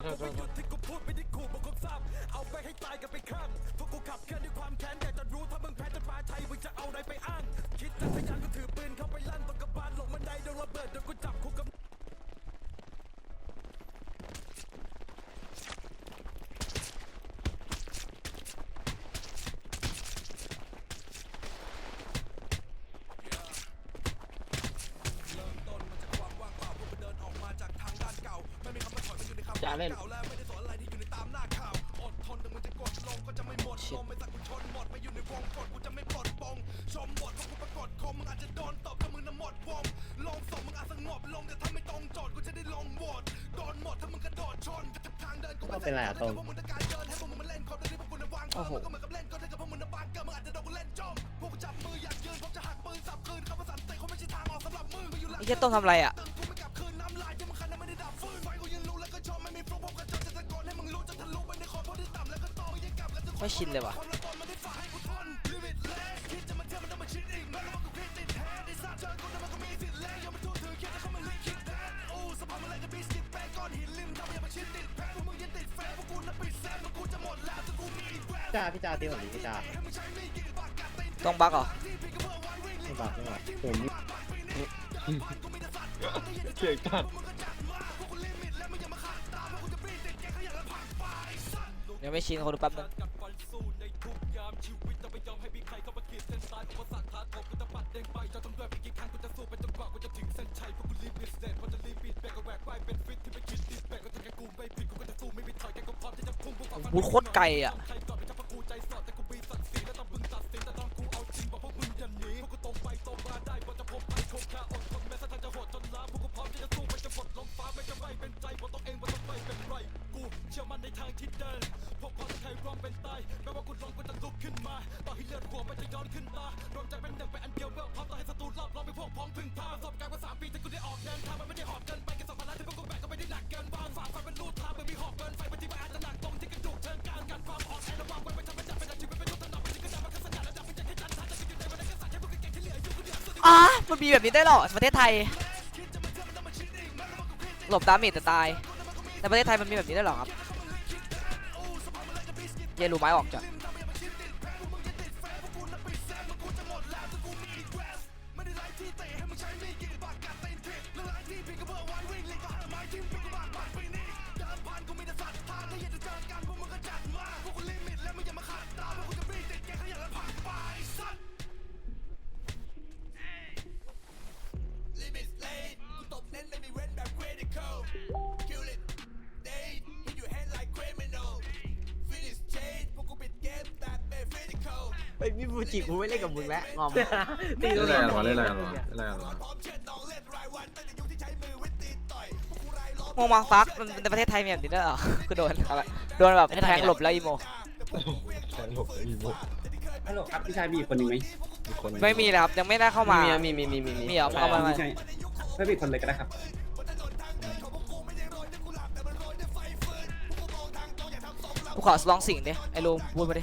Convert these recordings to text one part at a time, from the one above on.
ไม่หยุดที่กูพูดไม่ได้ขู่บอกคนซ้ำเอาไปให้ตายกันไปข้างพวกกูขับเคลื่อนด้วยความแค้นแต่จะรู้ถ้ามึงแพ้จนปลาชัยมึงจะเอาอะไรไปอ้าง คิดจะพยายามก็ถือปืนเข้าไปลั่นตกกระบาลลงบันไดโดนระเบิดโดนกูจับคุกกับ เป็นไรอะตรงโอ้โหไอ้เหี้ยต้องทำอะไรอะไม่ชินเลยว่ะ พี่จ้าตีหน่อยดิพี่จ้าต้องบักเหรอไม่บอกไม่บอกผมเก่งจัดยังไม่ชินคนดูแป๊บนึงบูโคตรไกลอะ อะมันมีแบบนี้ได้หรอประเทศไทย หลบดาเมจแต่ตาย แต่ประเทศไทยมันมีแบบนี้ได้หรอครับ เยลูไม้ออกจ้ะ เฮ้ยพี่ฟูจิกูไม่เล่นกับมึงแล้วงอมตีเล่นตัวอะไรเองกันวะเล่นอะไรกันวะเล่นอะไรกันวะโมมาฟักมันในประเทศไทยมีแบบนี้ด้วยเหรอคือโดนอะไรโดนแบบแทงหลบแล้วอีโม แทงหลบเลยอีโมฮัลโหลครับพี่ชายมีอีกคนหนึ่งไหมมีคนไม่มีเลยครับยังไม่ได้เข้ามามีมีมีมีมีมีเหรอเอามามา พี่ชายไม่มีคนเลยก็ได้ครับกูขอลองสิ่งดิไอ้ลุงพูดมาดิ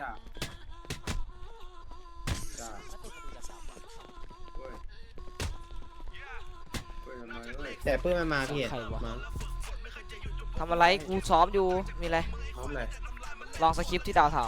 จ้าจ้าแต่ปื้มมันมาพี่ใครวะ มาทำอะไรกูซ้อมอยู่ มีอะไรพร้อมเลยลองสคริปต์ที่ดาวเทา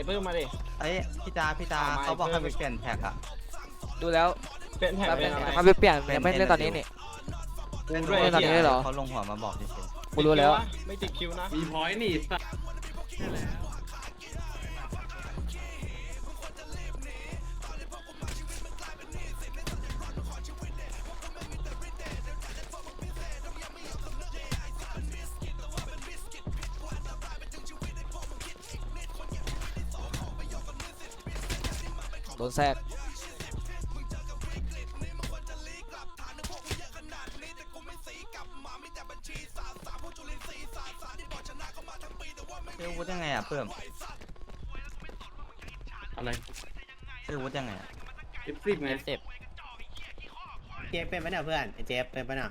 อ้ปื้มมาดิ เอ้พี่ตาพี่ตาเขาบอกให้ไปเปลี่ยนแท็กอะดูแล้วเปลี่ยนแท็กเขาไปเปลี่ยนยังไม่เล่นตอนนี้นี่ เล่นตอนนี้เลยเหรอ เขาลงหัวมาบอกเฉยกูรู้แล้ว ไม่ติดคิวนะมีพอยต์นี่ นแทรกเออวุฒยังไงอะเพิ่มอะไรเออวุฒยังไงอะสิบสิบไงเจ็บเจฟเป็นปะเนี่ยเพื่อนเจฟเป็นปะเนี่ย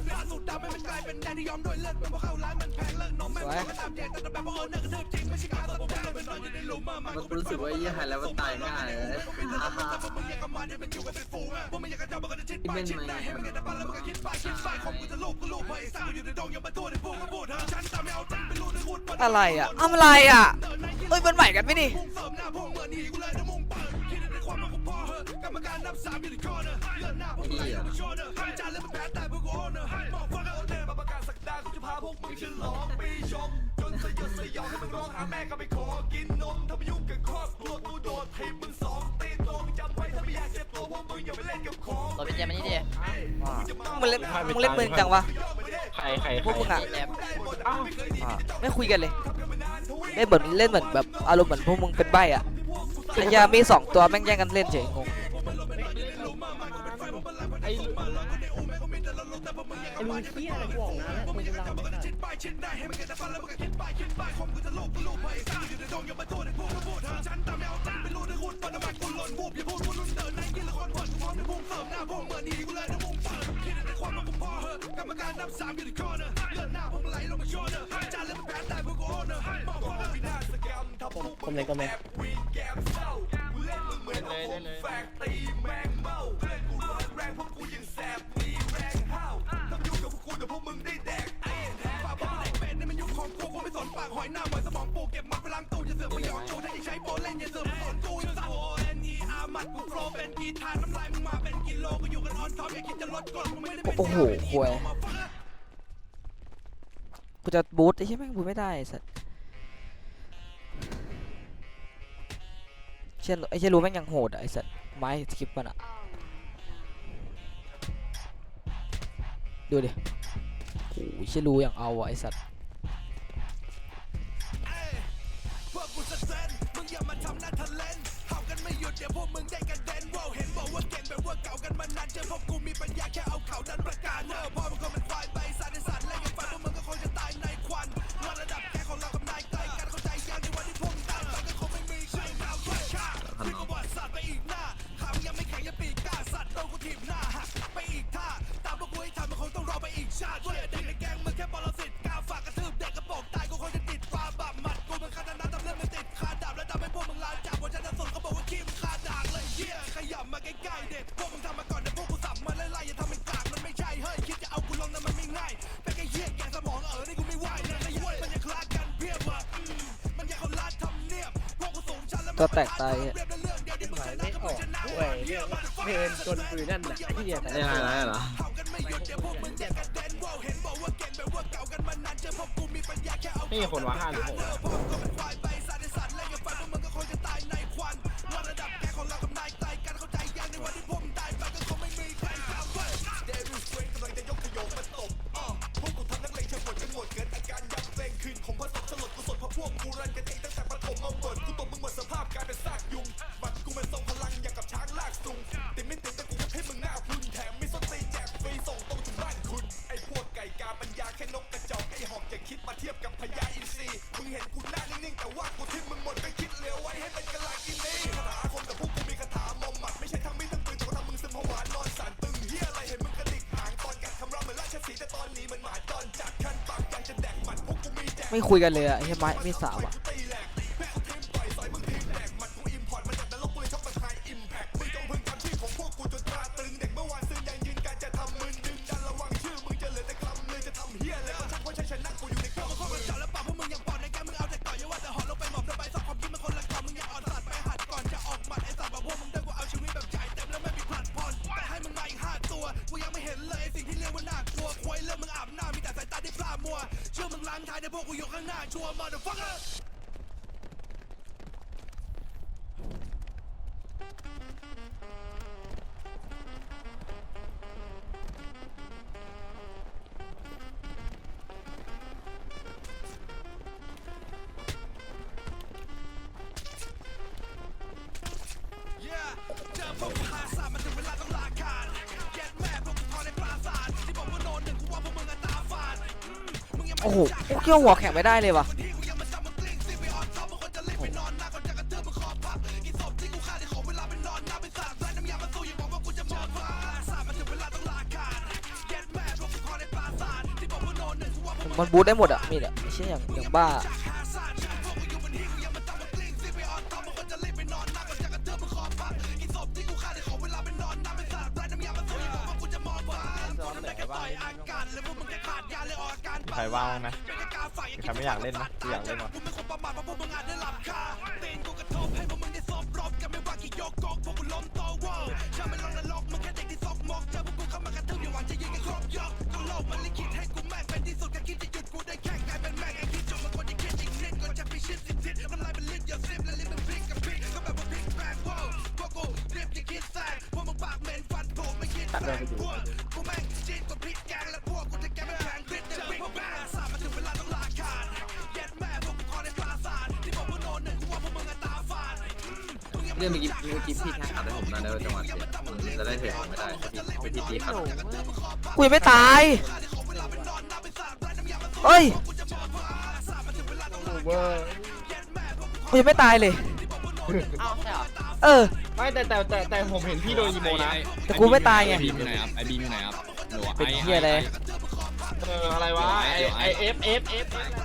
ดำให้มันกลเป็นแดนที่ยอมด้วยเลือดเป็นพราะข้าวร้านมันแพงเลิกนมแม่งก็ตามเจตแต่แบบว่าเออเนื้อกระเทือบจริงไม่ใช่การตบแต่เป็นตอนอยู่ในหลุมมามันรู้สึกว่ายี่หันแล้วมันตายง่ายเลยฮ่งอยากกำมันเนี่ยมันอยู่กันเป็นฝูงอะมึงไม่อยากกระเจ้ามันก็จะชิดไปชิดได้ให้มันกันแต่ปั้นแล้วมันก็คิดไปคิดไปของกูจะลูกกูลูกเพราะไอ้สาวอยู่ในดงยังมาตัวในพวกก็พูดเถอะฉันจะไม่เอาใจเป็นลูกในหุ่นอะไรอะอะไรอะเอ้ยมันใหม่กันไหมนี่พี่อะาพวกมึงฉลองปีชง จนสยดสยองให้มึงร้องหาแม่ก็ไปขอกินนมทำไมยุ่งกับครอบครัวกูโดดทีบมึงสองตีตรงจำไว้ถ้าไม่อยากเจ็บตัวพวกมึงอย่าไปเล่นกับของตัวเป็นยังไงดิมึงเล่นมึงเล่นมึงจังวะใครใครพวกมึงอะไม่คุยกันเลยเล่นเหมือนเล่นเหมือนแบบอารมณ์เหมือนพวกมึงเป็นใบอะไอ้ยามีสองตัวแม่งแย่งกันเล่นเฉยงง รูเที่ยอะไรบอกนะมึงจะลามไม่ได้ชิดไปชิดได้ให้มันเกิดแต่ฟันแล้วมึงก็คิดไปคิดไปคอมกูจะลูกกูลูกไปซะอยู่ในดงอย่ามาโทษในพวกมาพูดทางฉันตามแนวตาไม่รู้ในหุ่นปนมันกูหล่นบูบอย่าพูดกูลุ้นเดินในกินละครผ่อนกูพร้อมในพุ่งเสิร์ฟหน้าพวกเหมือนดีกูเลยในพุ่งเปิดคิดแต่ความมันกูพอเหอะกรรมการนับสามอยู่ในคอเนอร์เลือดหน้าพวกมันไหลลงมาโชว์เนอร์จานเล่นแพ้ตายพวกกูโอนเนอร์องคนเนอร์วินาศกรมทับผมเลยก็ไม่แกมเศร้ากูเล่นมึงเหมือนเอาผมแฝกตีแมงเมาเพื่นกูร้อนแรงพวกกูยิง นปากหอยหน้าหอยสมองปูเก็บมัดพลังตู้จะเสือไม่ยอมจูถ้าอีกใช้โปเล่นอย่าเสือกมาสอนกูนะสัตว์โอเอ็นอีอามัดกูโปรเป็นกีทานน้ำลายมึงมาเป็นกิโลกูอยู่กันออนท็อปอย่าคิดจะลดกรดมึงไม่ได้เป็นโอ้โหควยกูจะบูทไอ้เหี้ยแม่งบูทไม่ได้สัตว์เชี่ยไอ้เชี่ยรู้แม่งยังโหดไอ้สัตว์ไม้สกิปมันอะดูดิโอ้ยเชี่ยรู้อย่างเอาไอ้สัตว์ อย่ามาทำหน้าทะเลนเฮากันไม่หยุดเดี๋ยวพวกมึงได้กันเด่นว้าวเห็นบอกว่าเก่งแบบว่าเก่ากันมานานเจอพวกกูมีปัญญาแค่เอาเข่าดันประกาศเนอพ่อมันก็เป็นควายใบสันในสันและยังฝันพวกมึงก็คงจะตายในควันงานระดับแก ก็แตกตายเนี่ยหมายไม่ออกด้วยเรื่องเพลินจนปืนนั่นแหละที่เนี่ยแต่ไม่ได้ไรเหรอนี่คนวะห้าหรือหก ไม่คุยกันเลยอะไอ้เหี้ยไม้มีสาวอะ โอ้โหเกี่ยวหัวแข็งไม่ได้เลยว่ะมันบูทได้หมดอะมีดอะไม่ใช่อย่างอย่างบ้า ใครว่างไหมมีใครไม่อยากเล่นนะกูอยากเล่นว่ะตัดเลยไปดู เรื่องเมื่อกี้เมื่อกี้พี่แท็กขัดให้ผมนะเดี๋ยวจังหวะเสียผมจะได้เทผมไม่ได้ไปที่ตีขัดกูยังไม่ตายเฮ้ยเวอร์กูยังไม่ตายเลยอ้าวใช่เหรอเออ ไม่แต่แต่แต่แต่ผมเห็นพี่โดนอีโมนะ แต่กูไม่ตายไง ไอบีมอยู่ไหนครับไอบีมอยู่ไหนครับหนูอะเป็นเหี้ยอะไร เอออะไรวะไอไอเอฟเอฟเอฟไห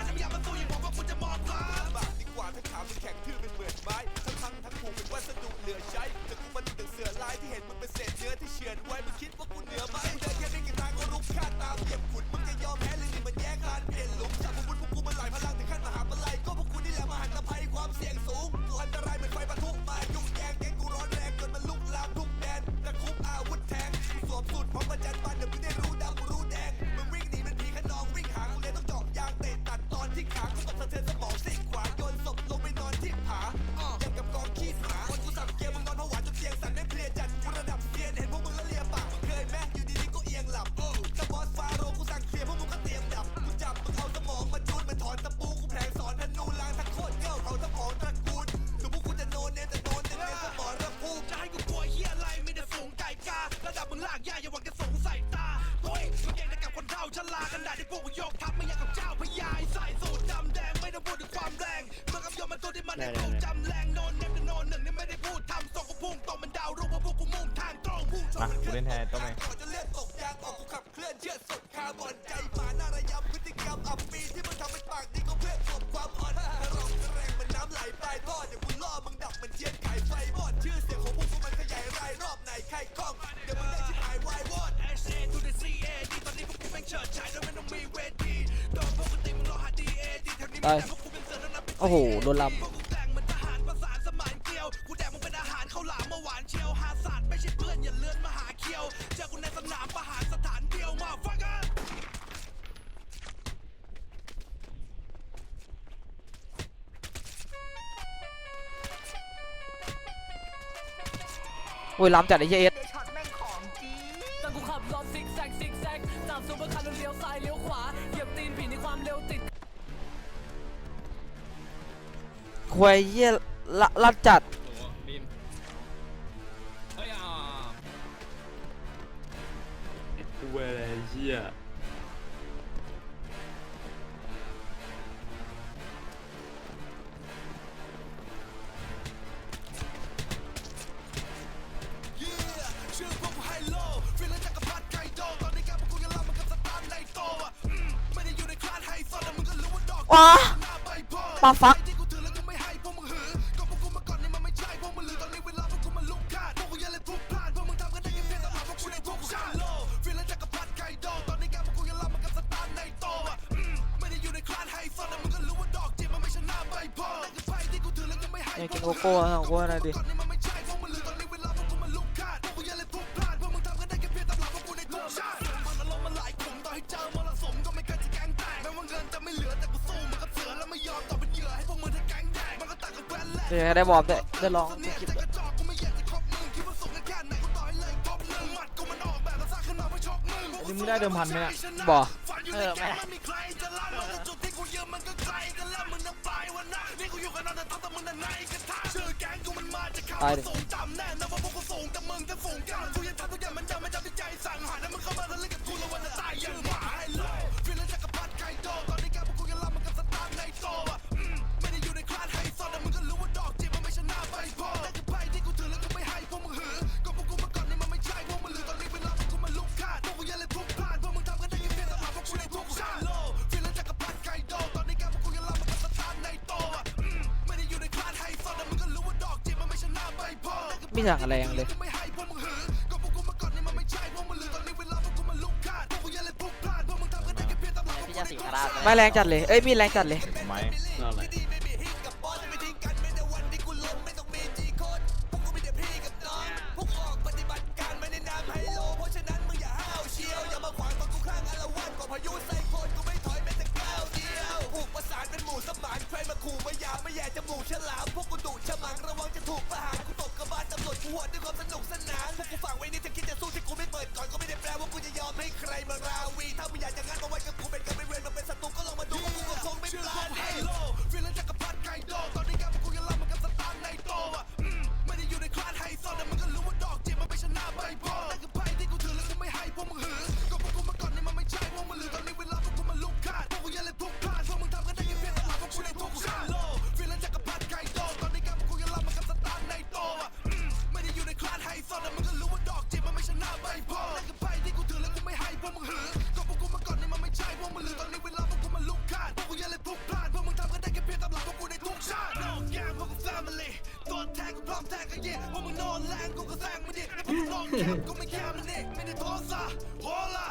มากูเล่นแทนต้องไหมตายโอ้โหโดนลำ โอ้ยล้ำจัดไอ้เหี้ยเอสแต่กูขับรถซิกแซกซิกแซกจากซูเปอร์คาร์เลี้ยวซ้ายเลี้ยวขวาเหยียบตีนผีในความเร็วติดควยเหี้ยละลัดจัด ปลาปลาฟัก ได้บอร์มได้ได้ลองได้คลิปอันนี้มึงได้เดิมพันไหมเนี่ยบ่เออไม่ได้ตย ไม่สั่งอะไรยังเลยพี่จะสิงคราชไม่แรงจัดเลย เอ้ยมีแรงจัดเลย ไม่ นั่น ก็ไม่แค่มันเด็ไม่ได้ท้อซะโฮละ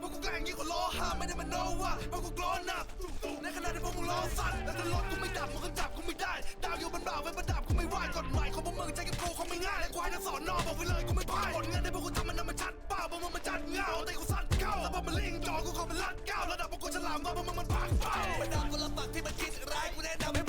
พวกกูแกล้งยิ่งกว่าล้อห้าไม่ได้มันโนว่าพวกกูกลอนับในขณะที่พวกมึงล้อสัตว์แล้วถ้ารถกูไม่ดับมึงก็จับกูไม่ได้ดาวโยู่นบ่าวไว้ประดับกูไม่ว่ากฎหมายของพวกมึงใจกับกูคงไม่ง่ายและควายนักสอนนอบอกไปเลยกูไม่พ่ายดเงานที่พวกกูทำมันนำมาชัดเปล่าพวกมึงมันจัดเงาแต่กูสัตว์เข้าแล้วพอมังลิงจอกูขอมันลัดก้าวระดับพวกกูฉลามว่าพวกมึงมันพังไปประดับกูละฝักที่มันคิดร้ายกูแนะนำให้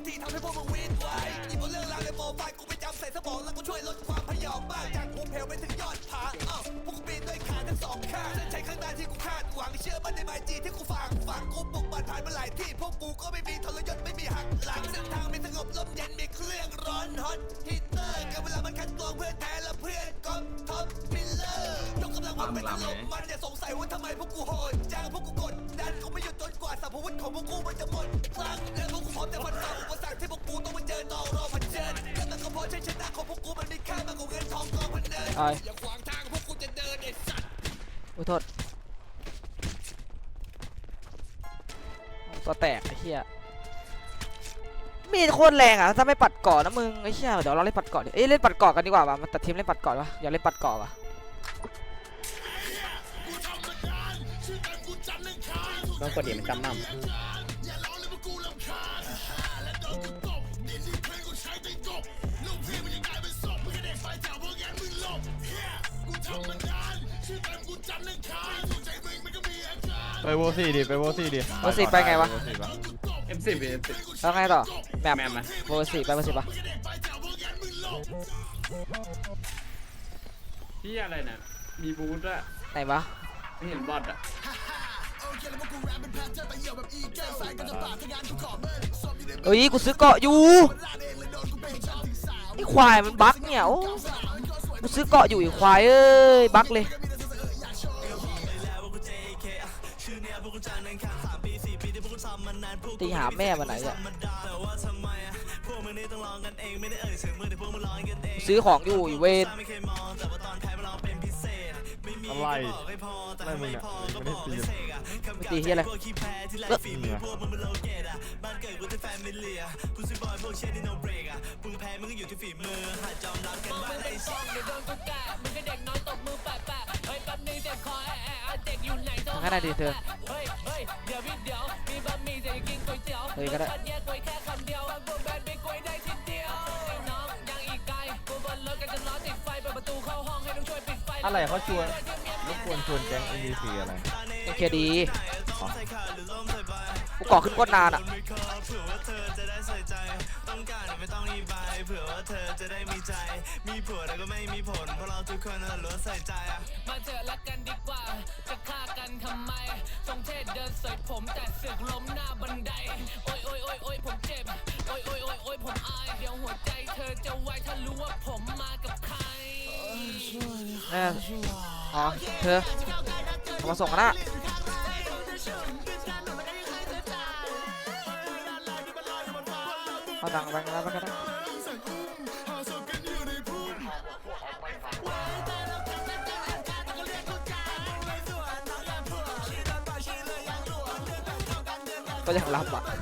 บที่ทำให้พวกมึงวิ่งไวมีพวกเรื่องราวในโปรไฟล์กูไปจำใส่สมองแล้วกูช่วยลดความพยองบ้างจากภูมเพลไปถึงยอดผาอ้าวพวกกูปีนด้วยขาทั้งสองข้างฉันใช้เครื่องหน้าที่กูคาดหวังเชื่อมั่นในไมจีที่กูฟังฟังกูปลุกบาดผ่านมาหลายที่พวกกูก็ไม่มีทรยศไม่มีหักหลังเส้นทางไม่สงบลมเย็นมีเครื่องร้อนฮอตฮีเตอร์กันเวลามันคัดกรองเพื่อนแทนและเพื่อนก๊อท็อปมิลเลอร์ยกกำลังวันไปตลบมันอย่าสงสัยว่าทำไมพวกกูโหดจ้างพวกกูกดดันกูไม่หยุดจนกว่าสรรพวุธของพวกกูมันจะหมดครั้งและพวกกูพร้อมจะฟันฝ่า ที่พวกกูต้องมาเจอต่อรอมันเจนก็นแต่ก็พอใช้ชนะของพวกกูมันมีค่ามากกว่าเงินทองกองพันเดินอย่าขวางทางพวกกูจะเดินไอ้สัตว์อ้โทษตัวแตกไอ้เหี้ยมีโคตรแรงอะถ้าไม่ปัดเกาะนะมึงไอ้เหี้ยเดี๋ยวเราเล่นปัดเกาะดิเอ้ยเล่นปัดเกาะกันดีกว่าป่ะมาตัดทีมเล่นปัดเกาะวะอย่าเล่นปัดเกาะวะต้องกดเดี๋ยวมันจำมั่ม ไปโวสี่ดิไปโวสี่ดิโวสี่ไปไงวะ โสี่ปเอ็มสิบเอ็มสิบแล้วไงต่อแมปแมมมเบอร์สี่ไปเวอร์สี่ปะพี่อะไรน่ะมีบูธอะไหนวะไม่เห็นบอทอะเอ้ยกูซื้อเกาะอยู่ไอควายมันบั๊กเนี่ยโอ้กูซื้อเกาะอยู่ไอควายเอ้ยบั๊กเลย ตีหาแม่มาไหนอะซื้อของอยู่อีเวนองแต่อนรอไม่มีะไรไม่ตีที่ไรมืนโลิกเฮียอะมึรัออเดี๋ย ทางขนาดดีเธอเฮ้ยก็ได้อะไรเขาชวนรบกวนชวนแก๊ง NPC อะไรโอเคดีกูก่อขึ้นก้นนานอะ ต้องการไม่ต้องรีบายเผื่อว่าเธอจะได้มีใจ มีผัวแล้วก็ไม่มีผล เพราะเราทุกคนล้วนใส่ใจอะมาเจอรักกันดีกว่า จะฆ่ากันทำไมทรงเทศเดินสสยผมแต่เสือกล้มหน้าบันได โอ้ยโอ้ยโอ้ยโอ้ยผมเจ็บ โอ้ยโอ้ยโอ้ยโอ้ยผมอาย เดี๋ยวหัวใจเธอจะไหวถ้ารู้ว่าผมมากับใครแอออ๋อเธอเอามาส่งกันละ เอาตังไปแล้วก็ได้ก็ยังรับอะ